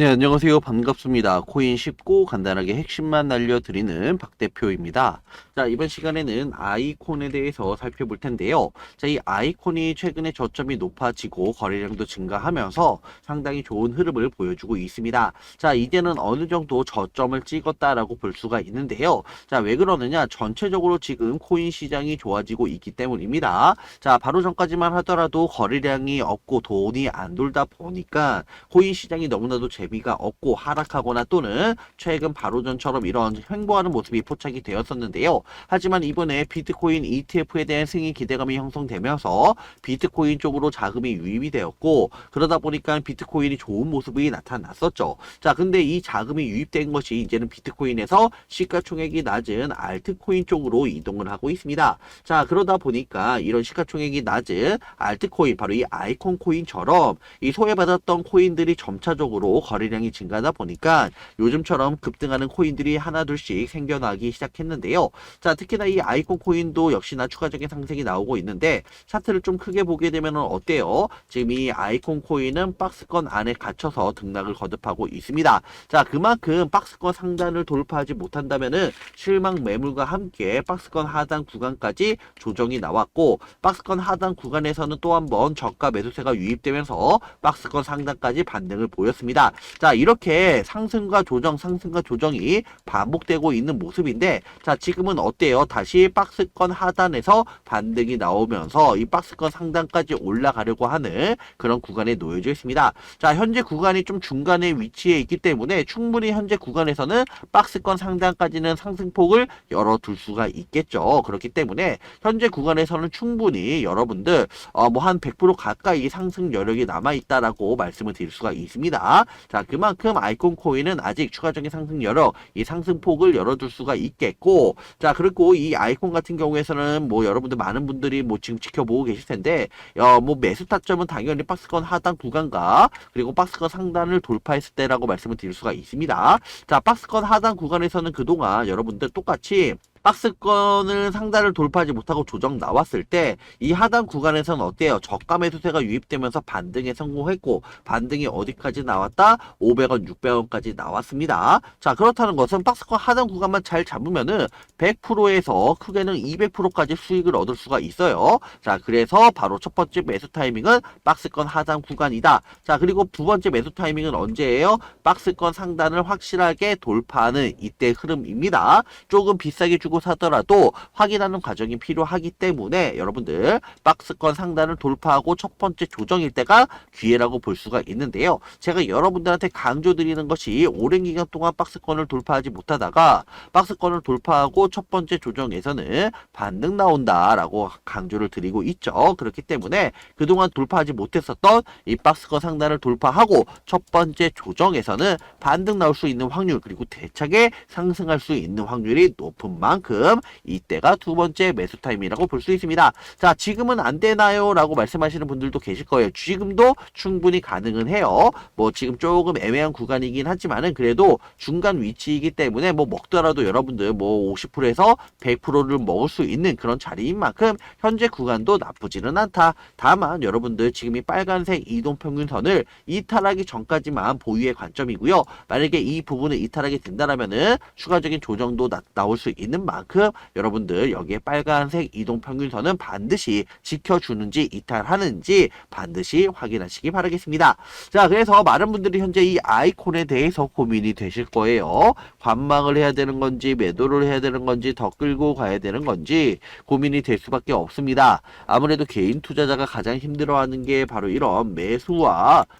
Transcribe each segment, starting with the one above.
네, 안녕하세요. 반갑습니다. 코인 쉽고 간단하게 핵심만 알려드리는 박 대표입니다. 자, 이번 시간에는 아이콘에 대해서 살펴볼 텐데요. 자, 이 아이콘이 최근에 저점이 높아지고 거래량도 증가하면서 상당히 좋은 흐름을 보여주고 있습니다. 자, 이제는 어느 정도 저점을 찍었다라고 볼 수가 있는데요. 자, 왜 그러느냐? 전체적으로 지금 코인 시장이 좋아지고 있기 때문입니다. 자, 바로 전까지만 하더라도 거래량이 없고 돈이 안 돌다 보니까 코인 시장이 너무나도 재 미가 없고 하락하거나 또는 최근 바로 전처럼 이런 횡보하는 모습이 포착이 되었었는데요. 하지만 이번에 비트코인 ETF에 대한 승인 기대감이 형성되면서 비트코인 쪽으로 자금이 유입이 되었고 그러다 보니까 비트코인이 좋은 모습이 나타났었죠. 자, 근데 이 자금이 유입된 것이 이제는 비트코인에서 시가총액이 낮은 알트코인 쪽으로 이동을 하고 있습니다. 자, 그러다 보니까 이런 시가총액이 낮은 알트코인, 바로 이 아이콘 코인처럼 이 소외받았던 코인들이 점차적으로 거래량이 증가하다 보니까 요즘처럼 급등하는 코인들이 하나 둘씩 생겨나기 시작했는데요. 자, 특히나 이 아이콘 코인도 역시나 추가적인 상승이 나오고 있는데 차트를 좀 크게 보게 되면 어때요? 지금 이 아이콘 코인은 박스권 안에 갇혀서 등락을 거듭하고 있습니다. 자, 그만큼 박스권 상단을 돌파하지 못한다면은 실망 매물과 함께 박스권 하단 구간까지 조정이 나왔고 박스권 하단 구간에서는 또 한번 저가 매수세가 유입되면서 박스권 상단까지 반등을 보였습니다. 자, 이렇게 상승과 조정, 상승과 조정이 반복되고 있는 모습인데 자, 지금은 어때요? 다시 박스권 하단에서 반등이 나오면서 이 박스권 상단까지 올라가려고 하는 그런 구간에 놓여져 있습니다. 자, 현재 구간이 좀 중간에 위치해 있기 때문에 충분히 현재 구간에서는 박스권 상단까지는 상승폭을 열어둘 수가 있겠죠. 그렇기 때문에 현재 구간에서는 충분히 여러분들 어, 뭐 한 100% 가까이 상승 여력이 남아 있다라고 말씀을 드릴 수가 있습니다. 자, 그만큼 아이콘 코인은 아직 추가적인 상승 여력, 이 상승폭을 열어둘 수가 있겠고, 자, 그리고 이 아이콘 같은 경우에서는 뭐 여러분들 많은 분들이 뭐 지금 지켜보고 계실 텐데, 어, 뭐 매수 타점은 당연히 박스권 하단 구간과 그리고 박스권 상단을 돌파했을 때라고 말씀을 드릴 수가 있습니다. 자, 박스권 하단 구간에서는 그동안 여러분들 똑같이 박스권을 상단을 돌파하지 못하고 조정 나왔을 때 이 하단 구간에서는 어때요? 저가 매수세가 유입되면서 반등에 성공했고 반등이 어디까지 나왔다? 500원, 600원까지 나왔습니다. 자 그렇다는 것은 박스권 하단 구간만 잘 잡으면은 100%에서 크게는 200%까지 수익을 얻을 수가 있어요. 자 그래서 바로 첫 번째 매수 타이밍은 박스권 하단 구간이다. 자 그리고 두 번째 매수 타이밍은 언제예요? 박스권 상단을 확실하게 돌파하는 이때 흐름입니다. 조금 비싸게 주고 사더라도 확인하는 과정이 필요하기 때문에 여러분들 박스권 상단을 돌파하고 첫 번째 조정일 때가 기회라고 볼 수가 있는데요. 제가 여러분들한테 강조드리는 것이 오랜 기간 동안 박스권을 돌파하지 못하다가 박스권을 돌파하고 첫 번째 조정에서는 반등 나온다라고 강조를 드리고 있죠. 그렇기 때문에 그동안 돌파하지 못했었던 이 박스권 상단을 돌파하고 첫 번째 조정에서는 반등 나올 수 있는 확률 그리고 대차게 상승할 수 있는 확률이 높은 만큼 이때가 두 번째 매수 타임이라고 볼 수 있습니다. 자, 지금은 안 되나요? 라고 말씀하시는 분들도 계실 거예요. 지금도 충분히 가능은 해요. 뭐 지금 조금 애매한 구간이긴 하지만은 그래도 중간 위치이기 때문에 뭐 먹더라도 여러분들 뭐 50%에서 100%를 먹을 수 있는 그런 자리인 만큼 현재 구간도 나쁘지는 않다. 다만 여러분들 지금 이 빨간색 이동평균선을 이탈하기 전까지만 보유의 관점이고요. 만약에 이 부분을 이탈하게 된다라면은 추가적인 조정도 나, 나올 수 있는 만큼 여러분들 여기에 빨간색 이동평균선은 반드시 지켜주는지 이탈하는지 반드시 확인하시기 바라겠습니다. 자, 그래서 많은 분들이 현재 이 아이콘에 대해서 고민이 되실 거예요. 관망을 해야 되는 건지 매도를 해야 되는 건지 더 끌고 가야 되는 건지 고민이 될 수밖에 없습니다. 아무래도 개인 투자자가 가장 힘들어하는 게 바로 이런 매수와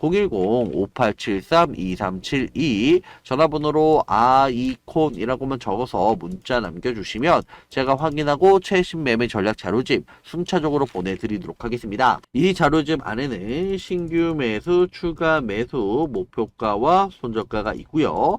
010-5873-2372 전화번호로 아이콘이라고만 적어서 문자 남겨주시면 제가 확인하고 최신 매매 전략 자료집 순차적으로 보내드리도록 하겠습니다. 이 자료집 안에는 신규 매수, 추가 매수, 목표가와 손절가가 있고요.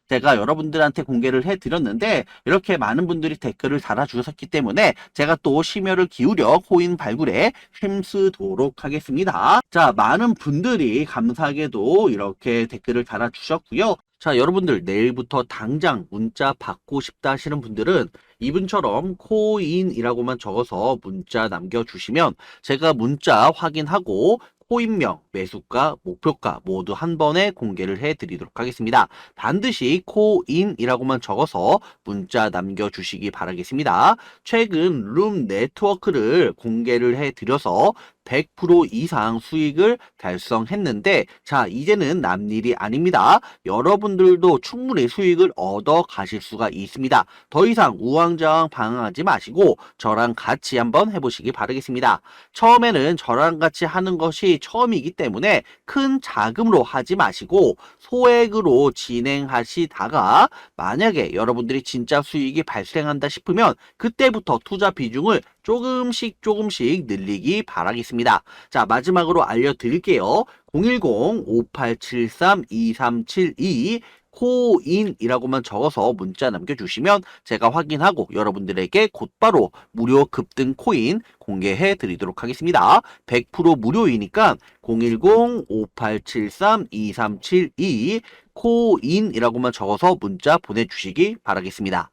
제가 여러분들한테 공개를 해드렸는데 이렇게 많은 분들이 댓글을 달아주셨기 때문에 제가 또 심혈을 기울여 코인 발굴에 힘쓰도록 하겠습니다. 자, 많은 분들이 감사하게도 이렇게 댓글을 달아주셨고요. 자, 여러분들 내일부터 당장 문자 받고 싶다 하시는 분들은 이분처럼 코인이라고만 적어서 문자 남겨주시면 제가 문자 확인하고 코인명, 매수가, 목표가 모두 한 번에 공개를 해드리도록 하겠습니다. 반드시 코인이라고만 적어서 문자 남겨주시기 바라겠습니다. 최근 룸 네트워크를 공개를 해드려서 100% 이상 수익을 달성했는데 자 이제는 남일이 아닙니다. 여러분들도 충분히 수익을 얻어 가실 수가 있습니다. 더 이상 우왕좌왕 방황하지 마시고 저랑 같이 한번 해보시기 바라겠습니다. 처음에는 저랑 같이 하는 것이 처음이기 때문에 큰 자금으로 하지 마시고 소액으로 진행하시다가 만약에 여러분들이 진짜 수익이 발생한다 싶으면 그때부터 투자 비중을 조금씩 조금씩 늘리기 바라겠습니다. 자, 마지막으로 알려드릴게요. 010-5873-2372 코인이라고만 적어서 문자 남겨주시면 제가 확인하고 여러분들에게 곧바로 무료 급등 코인 공개해 드리도록 하겠습니다. 100% 무료이니까 010-5873-2372 코인이라고만 적어서 문자 보내주시기 바라겠습니다.